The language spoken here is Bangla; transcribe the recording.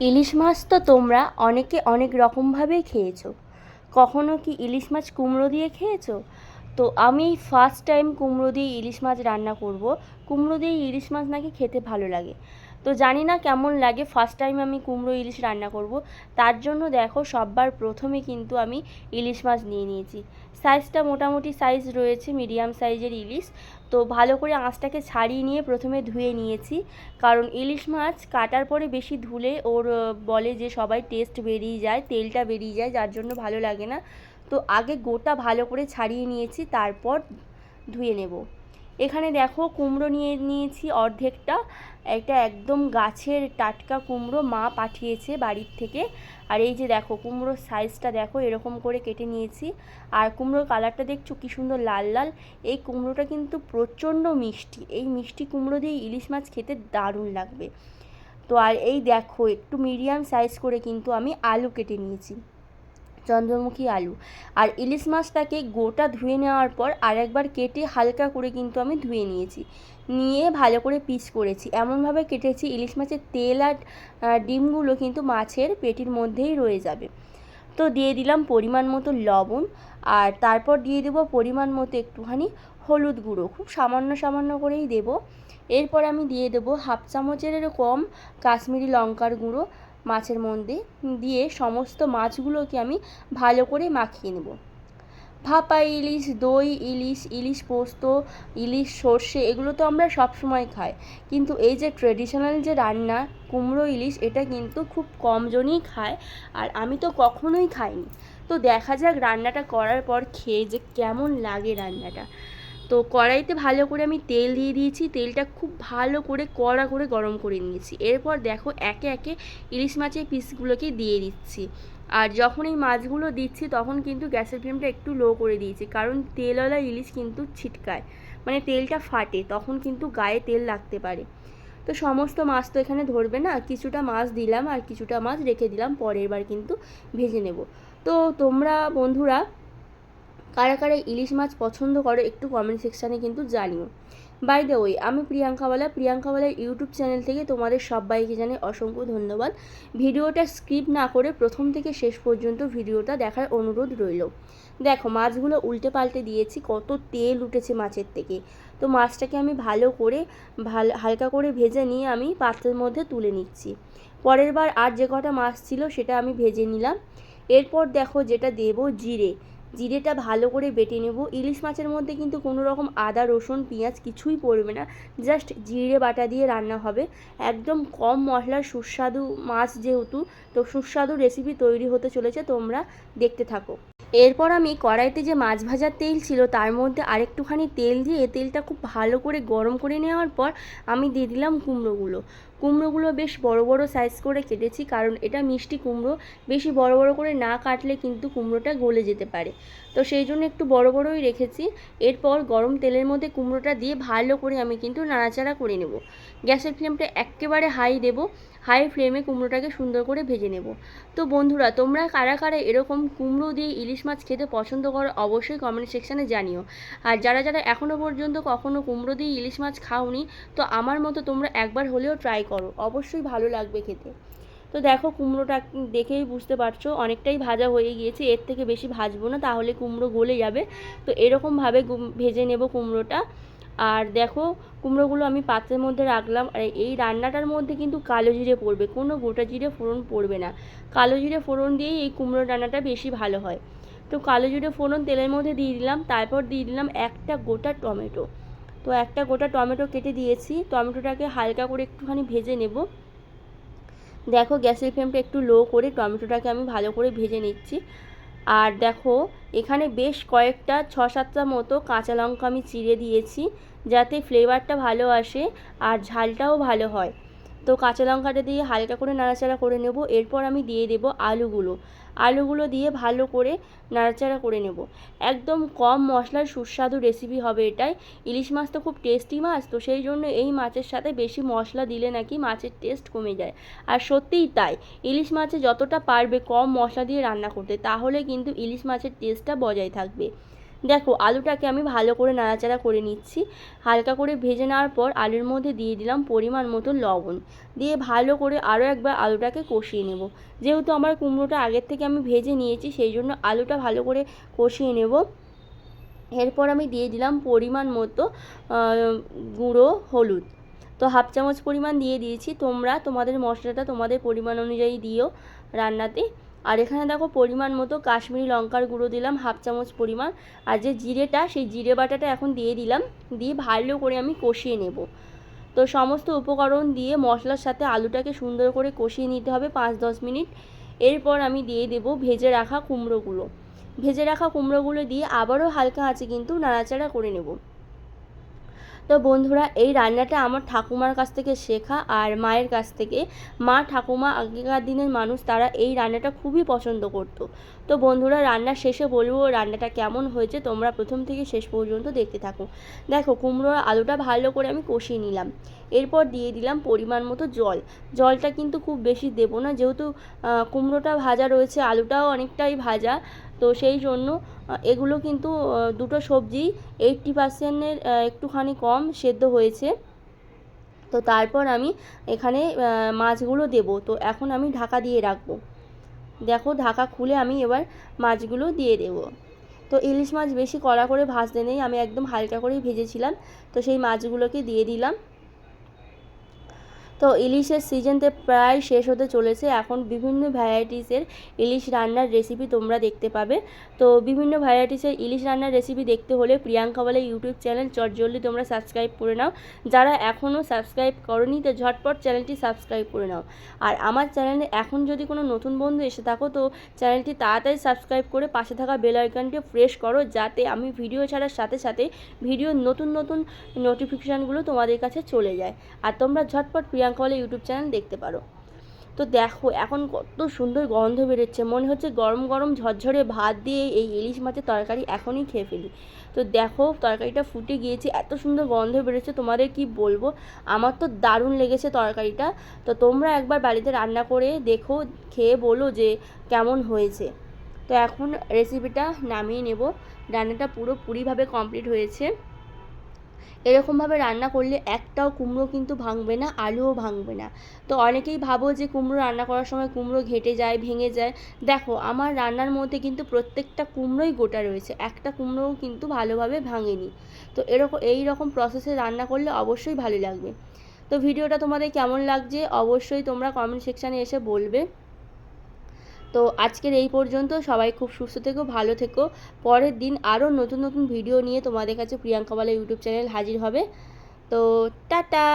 ইলিশ মাছ তো তোমরা অনেকে অনেক রকমভাবেই খেয়েছো। কখনো কি ইলিশ মাছ কুমড়ো দিয়ে খেয়েছো? তো আমি ফার্স্ট টাইম কুমড়ো দিয়ে ইলিশ মাছ রান্না করব। কুমড়ো দিয়ে ইলিশ মাছ নাকি খেতে ভালো লাগে। তো জানি না কেমন লাগে ফার্স্ট টাইম আমি কুমড়ো ইলিশ রান্না করব। তার জন্য দেখো সববার প্রথমে কিন্তু আমি ইলিশ মাছ নিয়ে নিয়েছি। সাইজটা মোটামুটি সাইজ রয়েছে মিডিয়াম সাইজের ইলিশ। তো ভালো করে আঁচটাকে ছাড়িয়ে নিয়ে প্রথমে ধুয়ে নিয়েছি। কারণ ইলিশ মাছ কাটার পরে বেশি ধুলে ওর বলে যে সবাই টেস্ট বেরিয়ে যায়, তেলটা বেরিয়ে যায়, যার জন্য ভালো লাগে না। তো আগে গোটা ভালো করে ছাড়িয়ে নিয়েছি, তারপর ধুয়ে নেব। এখানে দেখো কুমড়ো নিয়ে নিয়েছি অর্ধেকটা। একটা একদম গাছের টাটকা কুমড়ো মা পাঠিয়েছে বাড়ির থেকে। আর এই যে দেখো কুমড়োর সাইজটা দেখো, এরকম করে কেটে নিয়েছি। আর কুমড়োর কালারটা দেখছ কি সুন্দর লাল লাল। এই কুমড়োটা কিন্তু প্রচণ্ড মিষ্টি। এই মিষ্টি কুমড়ো দিয়ে ইলিশ মাছ খেতে দারুণ লাগবে। তো আর এই দেখো একটু মিডিয়াম সাইজ করে কিন্তু আমি আলু কেটে নিয়েছি। চন্দ্রমুখী আলু। আর ইলিশ মাছটাকে গোটা ধুয়ে নেওয়ার পর আরেকবার কেটে হালকা করে কিন্তু আমি ধুয়ে নিয়েছি। নিয়ে ভালো করে পিস করেছি। এমনভাবে কেটেছি ইলিশ মাছের তেল আর ডিমগুলো কিন্তু মাছের পেটির মধ্যেই রয়ে যাবে। তো দিয়ে দিলাম পরিমাণ মতো লবণ আর তারপর দিয়ে দেবো পরিমাণ মতো একটুখানি হলুদ গুঁড়ো। খুব সামান্য সামান্য করেই দেবো। এরপর আমি দিয়ে দেবো হাফ চামচের কম কাশ্মীরি লঙ্কার গুঁড়ো। মাছের মধ্যে দিয়ে সমস্ত মাছগুলোকে আমি ভালো করে মাখিয়ে নেব। ভাপা ইলিশ, দই ইলিশ ইলিশ পোস্ত, ইলিশ সর্ষে এগুলো তো আমরা সব সময় খাই। কিন্তু এই যে ট্রেডিশনাল যে রান্না, কুমড়ো ইলিশ, এটা কিন্তু খুব কমজনই খায় আর আমি তো কখনোই খাইনি। তো দেখা যাক রান্নাটা করার পর খেয়ে যে কেমন লাগে রান্নাটা। তো কড়াইতে ভালো করে আমি তেল দিয়ে দিয়েছি, তেলটা খুব ভালো করে কড়া করে গরম করে নিয়েছি। এরপর দেখো একে একে ইলিশ মাছের পিসগুলোকে দিয়ে দিচ্ছি। আর যখন এই মাছগুলো দিচ্ছি তখন কিন্তু গ্যাসের ফ্লেমটা একটু লো করে দিয়েছি, কারণ তেলওয়ালা ইলিশ কিন্তু ছিটকায় মানে তেলটা ফাটে, তখন কিন্তু গায়ে তেল লাগতে পারে। তো সমস্ত মাছ তো এখানে ধরবে না, কিছুটা মাছ দিলাম আর কিছুটা মাছ রেখে দিলাম, পরের বার কিন্তু ভেজে নেব। তো তোমরা বন্ধুরা কারা কারা ইলিশ মাছ পছন্দ করো একটু কমেন্ট সেকশানে কিন্তু জানিও। বাই দ্য ওয়ে আমি প্রিয়াঙ্কাওয়ালা প্রিয়াঙ্কাওয়ালার ইউটিউব চ্যানেল থেকে তোমাদের সবাইকে জানাই অসংখ্য ধন্যবাদ। ভিডিওটা স্কিপ না করে প্রথম থেকে শেষ পর্যন্ত ভিডিওটা দেখার অনুরোধ রইল। দেখো, মাছগুলো উল্টে পাল্টে দিয়েছি, কত তেল উঠেছে মাছের থেকে। তো মাছটাকে আমি ভালো করে, ভালো, হালকা করে ভেজে নিয়ে আমি পাত্রের মধ্যে তুলে নিচ্ছি। পরের বার আর যে কটা মাছ ছিল সেটা আমি ভেজে নিলাম। এরপর দেখো যেটা দেবো, জিরে। জিরেটা ভালো করে বেটে নেব। ইলিশ মাছের মধ্যে কিন্তু কোনো রকম আদা, রসুন, পেঁয়াজ কিছুই পড়বে না। জাস্ট জিরে বাটা দিয়ে রান্না হবে। একদম কম মশলার সুস্বাদু মাছ যেহেতু, তো সুস্বাদু রেসিপি তৈরি হতে চলেছে, তোমরা দেখতে থাকো। এরপর আমি কড়াইতে যে মাছ ভাজার তেল ছিল, তার মধ্যে আরেকটুখানি তেল দিয়ে তেলটা খুব ভালো করে গরম করে নেওয়ার পর আমি দিয়ে দিলাম কুমড়োগুলো। কুমড়োগুলো বেশ বড় বড় সাইজ করে কেটেছি, কারণ এটা মিষ্টি কুমড়ো। বেশি বড় বড় করে না কাটলে কিন্তু কুমড়োটা গলে যেতে পারে। তো সেই জন্য একটু বড় বড়ই রেখেছি। এরপর গরম তেলের মধ্যে কুমড়োটা দিয়ে ভালো করে আমি কিন্তু নাড়াচাড়া করে নেব। গ্যাসের ফ্লেমটা একেবারে হাই দেব। হাই ফ্লেমে কুমড়োটাকে সুন্দর করে ভেজে নেব। তো বন্ধুরা, তোমরা কারা কারা এরকম কুমড়ো দিয়ে ইলিশ মাছ খেতে পছন্দ করো, অবশ্যই কমেন্ট সেকশানে জানিও। আর যারা যারা এখনও পর্যন্ত কখনো কুমড়ো দিয়ে ইলিশ মাছ খাওনি, তো আমার মতো তোমরা একবার হলেও ট্রাই করো, অবশ্যই ভালো লাগবে খেতে। তো দেখো কুমড়োটা দেখেই বুঝতে পারছ, অনেকটাই ভাজা হয়ে গিয়েছে, এর থেকে বেশি ভাজবো না, তাহলে কুমড়ো গলে যাবে। তো এরকমভাবে ভেজে নেব কুমড়োটা। আর দেখো, কুমড়োগুলো আমি পাত্রের মধ্যে রাখলাম। আর এই রান্নাটার মধ্যে কিন্তু কালো জিরে পড়বে, কোনো গোটা জিরে ফোড়ন পড়বে না। কালো জিরে ফোড়ন দিয়েই এই কুমড়ো রান্নাটা বেশি ভালো হয়। তো কালো জিরে ফোড়ন তেলের মধ্যে দিয়ে দিলাম, তারপর দিয়ে দিলাম একটা গোটা টমেটো। তো একটা গোটা টমেটো কেটে দিয়েছি, টমেটোটাকে হালকা করে একটুখানি ভেজে নেব। দেখো, গ্যাসের ফ্লেমটা একটু লো করে টমেটোটাকে আমি ভালো করে ভেজে নিচ্ছি। আর দেখো, এখানে বেশ কয়েকটা ছ সাতটা মতো কাঁচা লঙ্কা আমি চিড়ে দিয়েছি যাতে ফ্লেভারটা ভালো আসে আর ঝালটাও ভালো হয়। তো কাঁচা লঙ্কাটা দিয়ে হালকা করে নাড়াচাড়া করে নেব। এরপর আমি দিয়ে দেব আলুগুলো। আলুগুলো দিয়ে ভালো করে নাড়াচাড়া করে নেব। একদম কম মশলার সুস্বাদু রেসিপি হবে এটাই। ইলিশ মাছ তো খুব টেস্টি মাছ, তো সেই জন্য এই মাছের সাথে বেশি মশলা দিলে নাকি মাছের টেস্ট কমে যায়। আর সত্যিই তাই, ইলিশ মাছে যতটা পারবে কম মশলা দিয়ে রান্না করতে, তাহলে কিন্তু ইলিশ মাছের টেস্টটা বজায় থাকবে। দেখো, আলুটাকে আমি ভালো করে নাড়াচাড়া করে নিচ্ছি। হালকা করে ভেজে নেওয়ার পর আলুর মধ্যে দিয়ে দিলাম পরিমাণ মতো লবণ। দিয়ে ভালো করে আরও একবার আলুটাকে কষিয়ে নেব। যেহেতু আমার কুমড়োটা আগের থেকে আমি ভেজে নিয়েছি, সেই জন্য আলুটা ভালো করে কষিয়ে নেব। এরপর আমি দিয়ে দিলাম পরিমাণ মতো গুঁড়ো হলুদ। তো হাফ চামচ পরিমাণ দিয়ে দিয়েছি। তোমরা তোমাদের মশলাটা তোমাদের পরিমাণ অনুযায়ী দিও রান্নাতে। আর এখানে দেখো পরিমাণ মতো কাশ্মীরি লঙ্কার গুঁড়ো দিলাম, হাফ চামচ পরিমাণ। আর যে জিরেটা, সেই জিরে বাটাটা এখন দিয়ে দিলাম, দিয়ে ভালো করে আমি কষিয়ে নেব। তো সমস্ত উপকরণ দিয়ে মশলার সাথে আলুটাকে সুন্দর করে কষিয়ে নিতে হবে পাঁচ দশ মিনিট। এরপর আমি দিয়ে দেব ভেজে রাখা কুমড়োগুলো। ভেজে রাখা কুমড়োগুলো দিয়ে আবারও হালকা আছে কিন্তু নাড়াচাড়া করে নেব। তো বন্ধুরা, এই রান্নাটা আমার ঠাকুমার কাছ থেকে শেখা আর মায়ের কাছ থেকে। মা, ঠাকুমা, আগেকার দিনের মানুষ, তারা এই রান্নাটা খুবই পছন্দ করতো। তো বন্ধুরা রান্নার শেষে বলব রান্নাটা কেমন হয়েছে, তোমরা প্রথম থেকে শেষ পর্যন্ত দেখতে থাকো। দেখো, কুমড়ো আলুটা ভালো করে আমি কষিয়ে নিলাম। এরপর দিয়ে দিলাম পরিমাণ মতো জল। জলটা কিন্তু খুব বেশি দেবো না, যেহেতু কুমড়োটা ভাজা রয়েছে, আলুটাও অনেকটাই ভাজা। তো সেই জন্য এগুলো কিন্তু দুটো সবজি এইট্টি পার্সেন্টের একটুখানি কম সেদ্ধ হয়েছে। তো তারপর আমি এখানে মাছগুলো দেব। তো এখন আমি ঢাকা দিয়ে রাখব। দেখো, ঢাকা খুলে আমি এবার মাছগুলো দিয়ে দেব। তো ইলিশ মাছ বেশি কড়া করে ভাজতে নেই, আমি একদম হালকা করেই ভেজেছিলাম। তো সেই মাছগুলোকে দিয়ে দিলাম। তো ইলিশের সিজনতে প্রায় শেষ হতে চলেছে। এখন বিভিন্ন ভ্যারাইটিসের ইলিশ রান্নার রেসিপি তোমরা দেখতে পাবে। তো বিভিন্ন ভ্যারাইটিসের ইলিশ রান্নার রেসিপি দেখতে হলে প্রিয়াঙ্কা বলে ইউটিউব চ্যানেল চটজলদি তোমরা সাবস্ক্রাইব করে নাও। যারা এখনও সাবস্ক্রাইব করনি, তো ঝটপট চ্যানেলটি সাবস্ক্রাইব করে নাও। আর আমার চ্যানেলে এখন যদি কোনো নতুন বন্ধু এসে থাকো, তো চ্যানেলটি তাড়াতাড়ি সাবস্ক্রাইব করে পাশে থাকা বেল আইকনটি প্রেস করো, যাতে আমি ভিডিও ছাড়ার সাথে সাথে ভিডিওর নতুন নতুন নোটিফিকেশানগুলো তোমাদের কাছে চলে যায়। আর তোমরা ঝটপট প্রিয়াঙ্কা বলে ইউটিউব চ্যানেল দেখতে পারো। তো দেখো, এখন কত সুন্দর গন্ধ বেরোচ্ছে। মনে হচ্ছে গরম গরম ঝরঝরে ভাত দিয়ে এই ইলিশ মাছের তরকারি এখনই খেয়ে ফেলি। তো দেখো, তরকারিটা ফুটে গিয়েছে, এত সুন্দর গন্ধ বেরোচ্ছে। তোমাদের কি বলব? আমার তো দারুণ লেগেছে তরকারিটা। তো তোমরা একবার বাড়িতে রান্না করে দেখো, খেয়ে বলো যে কেমন হয়েছে। তো এখন রেসিপিটা নামিয়ে নেব। রান্নাটা পুরোপুরিভাবে কমপ্লিট হয়েছে। এরকমভাবে রান্না করলে একটাও কুমড়ো কিন্তু ভাঙবে না, আলুও ভাঙবে না। তো অনেকেই ভাবো যে কুমড়ো রান্না করার সময় কুমড়ো ঘেটে যায়, ভেঙে যায়। দেখো, আমার রান্নার মধ্যে কিন্তু প্রত্যেকটা কুমড়োই গোটা রয়েছে, একটা কুমড়োও কিন্তু ভালোভাবে ভাঙেনি। তো এরকম, এই রকম প্রসেসে রান্না করলে অবশ্যই ভালো লাগবে। তো ভিডিওটা তোমাদের কেমন লাগছে অবশ্যই তোমরা কমেন্ট সেকশানে এসে বলবে। তো আজকের এই পর্যন্ত, সবাই খুব সুস্থ থেকো, ভালো থেকো। পরের দিন আরও নতুন নতুন ভিডিও নিয়ে তোমাদের কাছে প্রিয়াঙ্কা বলে ইউটিউব চ্যানেল হাজির হবে। তো টাটা!